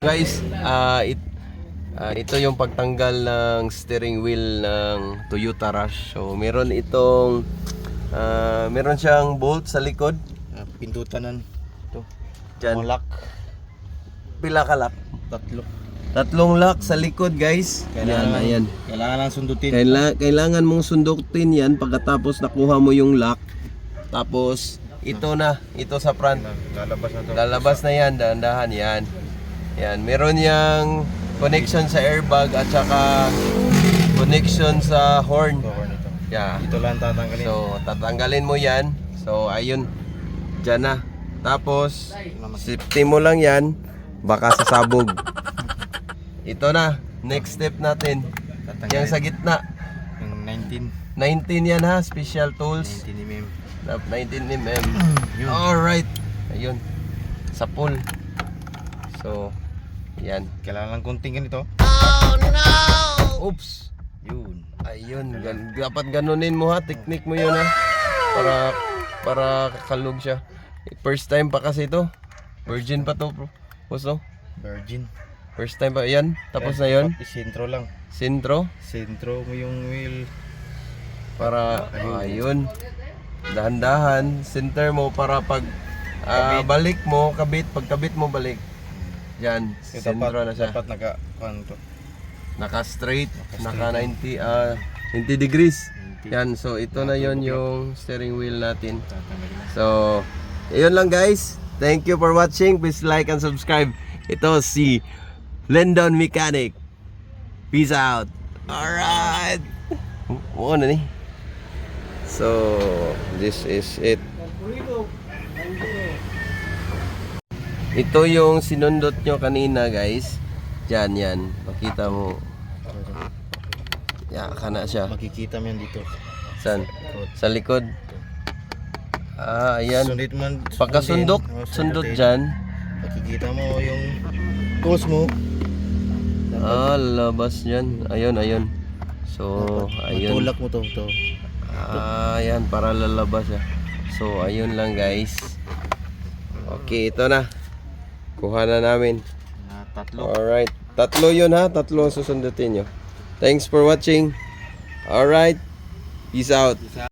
Guys, ah it, ah, ito yung pagtanggal ng steering wheel ng Toyota Rush. So, meron itong ah, meron siyang bolt sa likod. Ah, Pintutanan. Ito. Diyan. Mga lock. Pila ka lock? Tatlo. Tatlong lock sa likod, guys. Yan, ayan. Kailangan lang sundutin. Kaila, kailangan mong sundutin yan pagkatapos nakuha mo yung lock. Tapos, ito na. Ito sa front. Lalabas na to. Lalabas na yan, dahan-dahan yan. Yan, meron yang connection sa airbag at saka connection sa horn. Yeah. Ito lang tatanggalin. So, tatanggalin mo yan. So, ayun. Diyan na. Tapos, safety mo lang yan. Baka sasabog. Ito na. Next step natin. Tatanggalin. Yang sa gitna. Yung 19. 19 yan ha. Special tools. 19 mm. Na 19 mm. Alright. Ayun. Sa pool. So, yan. Kailangan lang kunting ganito. Oops. Yun. Ayun, gan dapat ganunin mo ha, technique mo yun ha. Para para kalog siya. First time pa kasi ito. Virgin pa to, bro. Puso. Virgin. First time pa yan. Tapos na yun. Isintro lang. Sintro Sintro mo yung wheel. para ayun. Dahan-dahan, center mo para pag ah, balik mo, kabit, pagkabit mo balik. Yan, Yung sentro na siya. Dapat naka, ano to? Naka straight, naka 90 ah 90 degrees. Yan, so ito na yon yung steering wheel natin. Tatanggalin na. So, yun lang guys. Thank you for watching. Please like and subscribe. Ito si Lendon Mechanic. Peace out. Alright. Oo na ni. So, this is it. Ito yung sinundot nyo kanina guys. Yan, yan. Makita mo. Ya, kana siya. Makikita mo yan dito. San? Sa likod. Ah, ayan. Sundit man. Pagkasundok. Oh, sundot dyan. Makikita mo yung tools mo. Ah, labas yan. Ayun, ayun. So, ayun. Matulak mo to. to. Ah, ayan, para lalabas siya. So, ayun lang guys. Okay, ito na. Kuha na namin. Na tatlo. Alright. Tatlo yun ha. Tatlo ang susundutin nyo. Thanks for watching. Alright. Peace out. Isa.